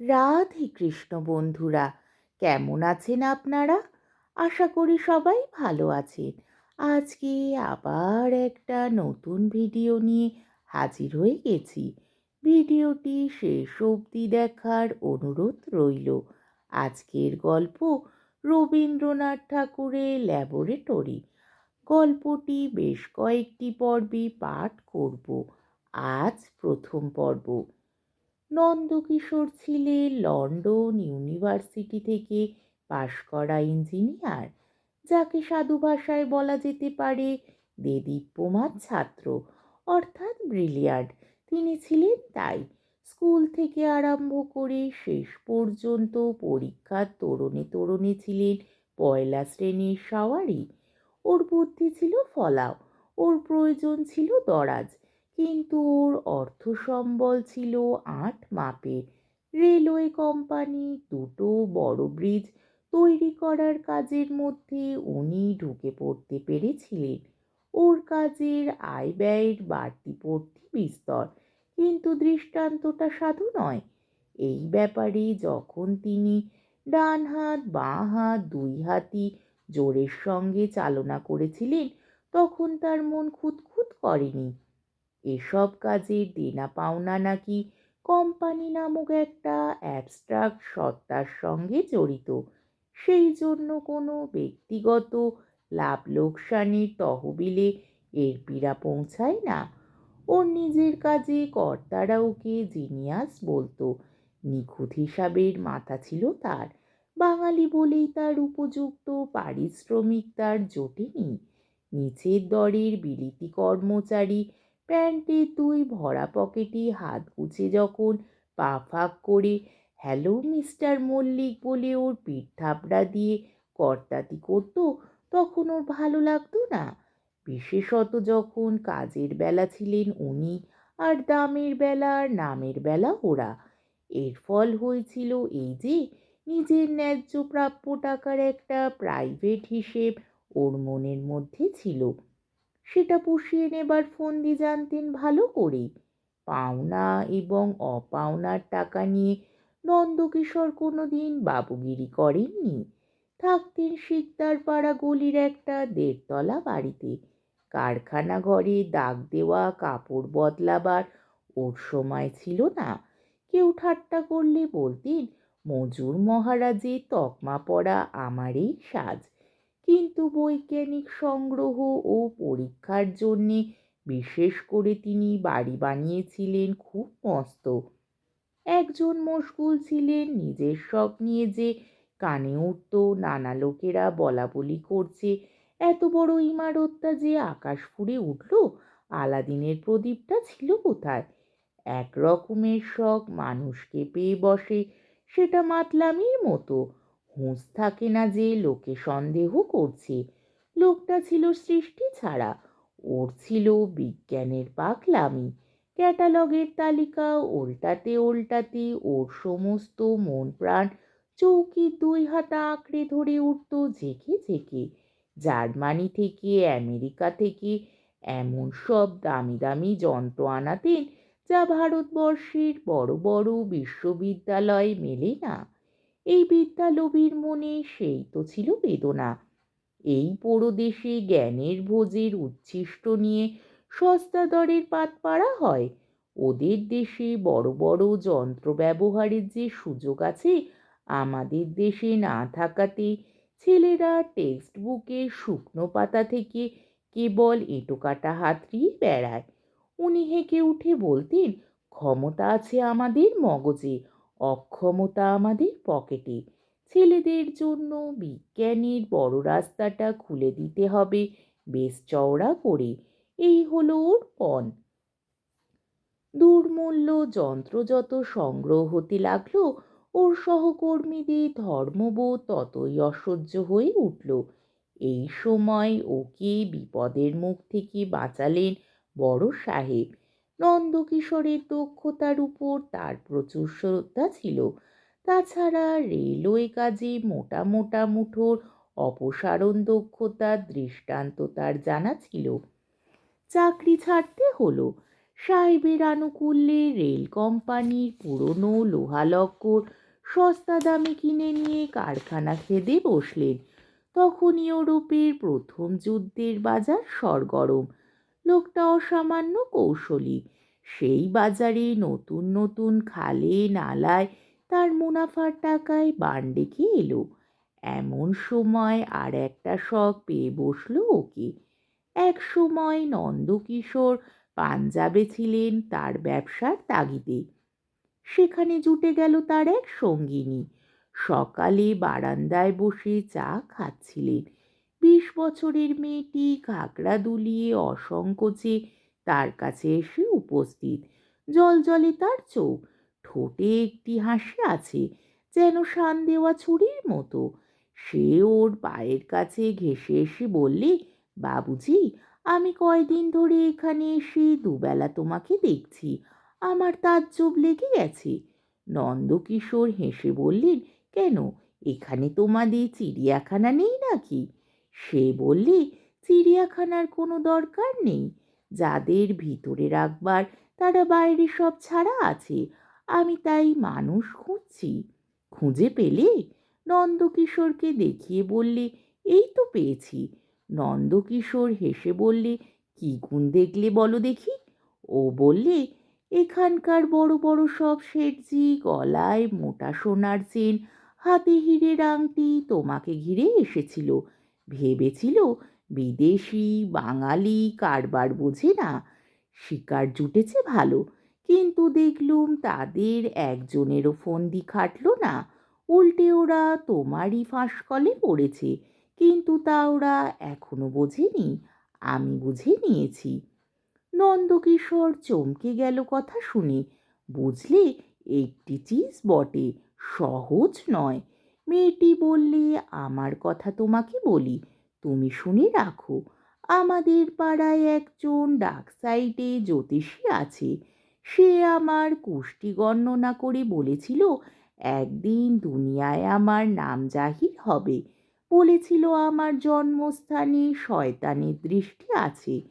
রাধে কৃষ্ণ বন্ধুরা, কেমন আছেন আপনারা? আশা করি সবাই ভালো আছেন। আজকে আবার একটা নতুন ভিডিও নিয়ে হাজির হয়ে গেছি। ভিডিওটি শেষ অবধি দেখার অনুরোধ রইল। আজকের গল্প রবীন্দ্রনাথ ঠাকুরের ল্যাবরেটরি। গল্পটি বেশ কয়েকটি পর্বে পাঠ করব। আজ প্রথম পর্ব। নন্দকিশোর ছিলেন লন্ডন ইউনিভার্সিটি থেকে পাশ করা ইঞ্জিনিয়ার, যাকে সাধু ভাষায় বলা যেতে পারে দেদীপ্যমান ছাত্র। অর্থাৎ ব্রিলিয়ান্ট তিনি ছিলেন তাই স্কুল থেকে আরম্ভ করে শেষ পর্যন্ত পরীক্ষার তরুণে তরুণে ছিলেন পয়লা শ্রেণির সাওয়ারি। ওর বুদ্ধি ছিল ফলাও, ওর প্রয়োজন ছিল দরাজ। কিন্তু ওর অর্থ সম্বল ছিল আট মাপের রেলওয়ে কোম্পানি দুটো বড় ব্রিজ তৈরি করার কাজের মধ্যে উনি ঢুকে পড়তে পেরেছিলেন। ওর কাজের আয় ব্যয়ের বাড়তি পড়তি বিস্তর, কিন্তু দৃষ্টান্তটা সাধু নয়। এই ব্যাপারে যখন তিনি ডান হাত, বাঁ হাত, দুই হাতি জোরের সঙ্গে চালনা করেছিলেন, তখন তার মন খুঁতখুত করেনি। এসব কাজের দেনা পাওনা নাকি কোম্পানি নামক একটা অ্যাবস্ট্রাক্ট সত্তার সঙ্গে জড়িত? সেই জন্য কোনো ব্যক্তিগত লাভ লোকসানের তহবিলে এর পীড়া পৌঁছায় না। ওর নিজের কাজে কর্তারা ওকে জিনিয়াস বলতো। নিখুঁত হিসাবের মাথা ছিল তার। বাঙালি বলেই তার উপযুক্ত পারিশ্রমিক তার জোটেনি। নিচের দরের বিলিতি কর্মচারী প্যান্টের তুই ভরা পকেটে হাত গুছে যখন পা ফাঁক করে, হ্যালো, মিস্টার মল্লিক বলে ওর পিঠ থাপড়া দিয়ে কর্তাতি করতো, তখন ওর ভালো লাগতো না। বিশেষত যখন কাজের বেলা ছিলেন উনি, আর দামের বেলা আর নামের বেলা ওরা। এর ফল হয়েছিল এই যে, নিজের ন্যায্য প্রাপ্য টাকার একটা প্রাইভেট হিসেব ওর মনের মধ্যে ছিল। সেটা পুষিয়ে নেবার ফন্দি জানতেন ভালো করে পাওনা এবং অপাওনার টাকা নিয়ে নন্দকিশোর কোনো দিন বাবুগিরি করেননি। থাকতেন শিকদার পাড়া গলির একটা দেড়তলা বাড়িতে। কারখানা ঘরে দাগ দেওয়া, কাপড় বদলাবার ওর সময় ছিল না। কেউ ঠাট্টা করলে বলতেন, মজুর মহারাজে তকমা পড়া আমারই সাজ। কিন্তু বৈজ্ঞানিক সংগ্রহ ও পরীক্ষার জন্যে বিশেষ করে তিনি বাড়ি বানিয়েছিলেন খুব মস্ত। একজন মশগুল ছিলেন নিজের শখ নিয়ে যে কানে উঠত, নানা লোকেরা বলা বলি করছে, এত বড় ইমারতটা যে আকাশ ফুড়ে উঠল, আলাদিনের প্রদীপটা ছিল কোথায়? এক রকমের শখ মানুষকে পেয়ে বসে, সেটা মাতলামির মতো। হুঁশ থাকে না যে লোকে সন্দেহ করছে। লোকটা ছিল সৃষ্টি ছাড়া। ওর ছিল বিজ্ঞানের পাকলামি ক্যাটালগের তালিকা উল্টাতে উল্টাতে ওর সমস্ত মন প্রাণ চৌকি দুই হাতা আঁকড়ে ধরে উঠত ঝেঁকে ঝেঁকে। জার্মানি থেকে, আমেরিকা থেকে এমন সব দামি দামি যন্ত্র আনাতেন যা ভারতবর্ষের বড় বড় বিশ্ববিদ্যালয়ে মেলে না। এই বিদ্যালোভীর মনে সেই তো ছিল বেদনা। এই পোড়ো দেশে জ্ঞানের ভোজের উচ্ছিষ্ট নিয়ে সস্তা দরের পাত পাড়া হয়। ওদের দেশে বড় বড় যন্ত্র ব্যবহারের যে সুযোগ আছে, আমাদের দেশে না থাকাতে ছেলেরা টেক্সট বুকে শুকনো পাতা থেকে কেবল এঁটো কাটা হাতড়িয়ে বেড়ায়। উনি হেঁকে উঠে বলতেন, ক্ষমতা আছে আমাদের মগজে অক্ষমতা আমাদের পকেটে। ছেলেদের জন্য বিজ্ঞানের বড় রাস্তাটা খুলে দিতে হবে বেশ চওড়া করে। এই হলো ওর পণ। দুর্মূল্য যন্ত্র যত সংগ্রহ হতে লাগল, ওর সহকর্মীদের ধর্মবোধ ততই অসহ্য হয়ে উঠল। এই সময় ওকে বিপদের মুখ থেকে বাঁচালেন বড় সাহেব। নন্দকিশোরের দক্ষতার উপর তার প্রচুর শ্রদ্ধা ছিল। তাছাড়া রেলওয়ে কাজে মোটা মোটা মুঠোর অপসারণ দক্ষতার দৃষ্টান্ত তার জানা ছিল। চাকরি ছাড়তে হলো। সাহেবের আনুকূল্যে রেল কোম্পানির পুরনো লোহালক্কর সস্তা দামে কিনে নিয়ে কারখানা খেদে বসলেন। তখন ইউরোপের প্রথম যুদ্ধের বাজার সরগরম। লোকটা অসামান্য কৌশলী। সেই বাজারে নতুন নতুন খালে, নালায় তার মুনাফার টাকায় বান ডেকে এলো। এমন সময় আর একটা শখ পেয়ে বসল ওকে। এক সময় নন্দকিশোর পাঞ্জাবে ছিলেন তার ব্যবসার তাগিদে। সেখানে জুটে গেল তার এক সঙ্গিনী। সকালে বারান্দায় বসে চা খাচ্ছিলেন। বিশ বছরের মেয়েটি ঘাগড়া দুলিয়ে অসংকোচে তার কাছে এসে উপস্থিত। জল জলে তার চোখ, ঠোঁটে একটি হাসি আছে, যেন শান দেওয়া ছুরির মতো। সে ওর পায়ের কাছে ঘেসে এসে বললে, বাবুজি, আমি কয়দিন ধরে এখানে এসে দুবেলা তোমাকে দেখছি। আমার তার তাজ্জব লেগে গেছে। নন্দকিশোর হেসে বললেন, কেন? এখানে তোমাদের চিড়িয়াখানা নেই নাকি? সে বললে, চিড়িয়াখানার কোনো দরকার নেই। যাদের ভিতরে রাখবার তারা বাইরে সব ছাড়া আছে। আমি তাই মানুষ খুঁজছি। খুঁজে পেলে নন্দকিশোরকে দেখিয়ে বললে, এই তো পেয়েছি। নন্দকিশোর হেসে বললে, কি গুণ দেখলে বলো দেখি? ও বললে, এখানকার বড় বড় সব শেঠজি, গলায় মোটা সোনার চেন, হাতে হীরের আংটি তোমাকে ঘিরে এসেছিল। ভেবেছিল বিদেশি বাঙালি কারবার বোঝে না। শিকার জুটেছে ভালো, কিন্তু দেখলুম তাদের একজনেরও ফন্দি খাটলো না। উল্টে ওরা তোমারই ফাঁসকলে পড়েছে, কিন্তু তা ওরা এখনও বোঝেনি, আমি বুঝে নিয়েছি। নন্দকিশোর চমকে গেল কথা শুনে, বুঝলে একটি চিজ বটে, সহজ নয়। মেয়েটি বললে, আমার কথা তোমাকে বলি, তুমি শুনে রাখো, আমাদের পাড়ায় একজন ডাক সাইডে জ্যোতিষী আছে। সে আমার কুষ্টি গণনা করে বলেছিল, একদিন দুনিয়ায় আমার নাম জাহির হবে। বলেছিল, আমার জন্মস্থানে শয়তানের দৃষ্টি আছে।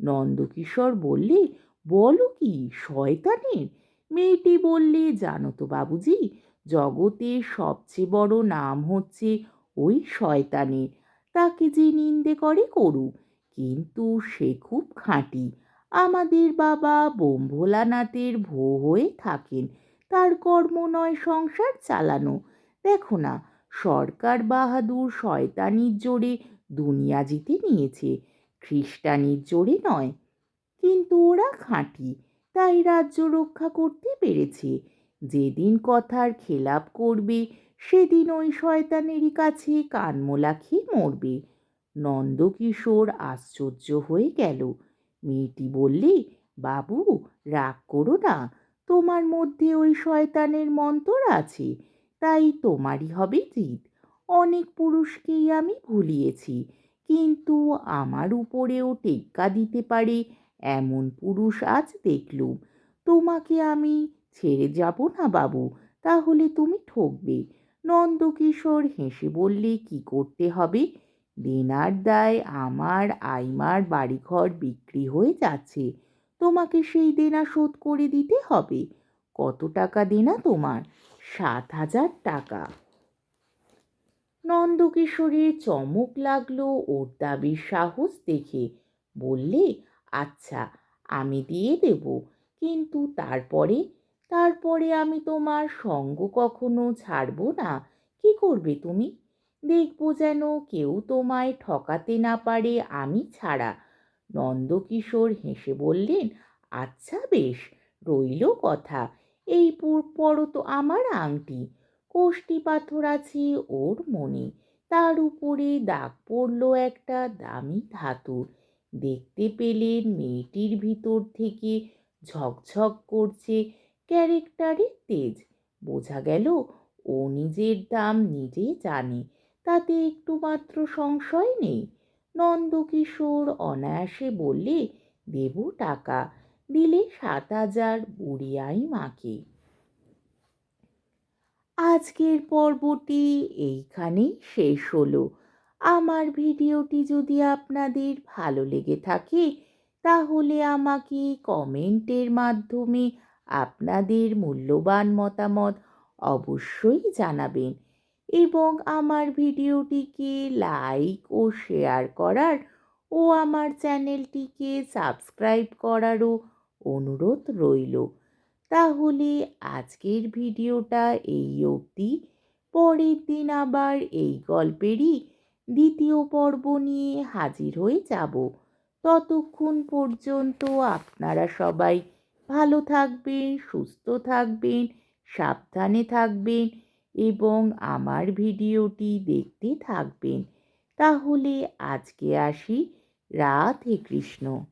নন্দকিশোর বললে, বলো কি, শয়তানের? মেয়েটি বললে, জানো তো বাবুজি জগতে সবচেয়ে বড় নাম হচ্ছে ওই শয়তানের তাকে যে নিন্দে করে করুক, কিন্তু সে খুব খাঁটি। আমাদের বাবা বোম্ভোলানাথের ভো হয়ে থাকেন, তার কর্ম নয় সংসার চালানো। দেখো না, সরকার বাহাদুর শয়তানির জোরে দুনিয়া জিতে নিয়েছে, খ্রিস্টানির জোরে নয়। কিন্তু ওরা খাঁটি, তাই রাজ্য রক্ষা করতে পেরেছে। যেদিন কথার খেলাপ করবে, সেদিন ওই শয়তানেরই কাছে কানমোলা খেয়ে মরবে। নন্দকিশোর আশ্চর্য হয়ে গেল। মেয়েটি বললে, বাবু, রাগ করো না। তোমার মধ্যে ওই শয়তানের মন্তর আছে। তাই তোমারই হবে জিত অনেক পুরুষকেই আমি ভুলিয়েছি। কিন্তু আমার উপরেও টেক্কা দিতে পারে এমন পুরুষ আজ দেখলুম। তোমাকে আমি ছেড়ে যাব না বাবু, তাহলে তুমি ঠকবে। নন্দকিশোর হেসে বললে, কি করতে হবে? দেনার দায় আমার, আইমার বাড়িঘর বিক্রি হয়ে যাচ্ছে। তোমাকে সেই দেনা শোধ করে দিতে হবে। কত টাকা দেনা তোমার? সাত হাজার টাকা। নন্দকিশোরের চমক লাগল ওর দাবির সাহস দেখে। বললে আচ্ছা আমি দিয়ে দেব। কিন্তু তারপরে তারপরে আমি তোমার সঙ্গ কখনো ছাড়ব না। কি করবে তুমি? দেখব যেন কেউ তোমায় ঠকাতে না পারে আমি ছাড়া। নন্দকিশোর হেসে বললেন আচ্ছা বেশ, রইল কথা। এই পরও তো আমার আংটি। কোষ্টি পাথর আছে ওর মনে। তার উপরে দাগ পড়ল একটা দামি ধাতুর। দেখতে পেলেন মেয়েটির ভিতর থেকে ঝকঝক করছে ক্যারেক্টারের তেজ। বোঝা গেল ও নিজের দাম নিজে জানে, তাতে একটু মাত্র সংশয় নেই। নন্দকিশোর অনায়াসে বললে, দেব টাকা, দিলে সাত হাজার বুড়িয়াই মাকে। আজকের পর্বটি এইখানেই শেষ হলো। আমার ভিডিওটি যদি আপনাদের ভালো লেগে থাকে, তাহলে আমাকে কমেন্টের মাধ্যমে আপনাদের মূল্যবান মতামত অবশ্যই জানাবেন এবং আমার ভিডিওটিকে লাইক ও শেয়ার করার ও আমার চ্যানেলটিকে সাবস্ক্রাইব করারও অনুরোধ রইল। তাহলে আজকের ভিডিওটা এই অবধি। পরের দিন আবার এই গল্পেরই দ্বিতীয় পর্ব নিয়ে হাজির হয়ে যাব। ততক্ষণ পর্যন্ত আপনারা সবাই ভালো থাকবেন, সুস্থ থাকবেন, সাবধানে থাকবেন এবং আমার ভিডিওটি দেখতে থাকবেন। তাহলে আজকে আসি। রাধে কৃষ্ণ।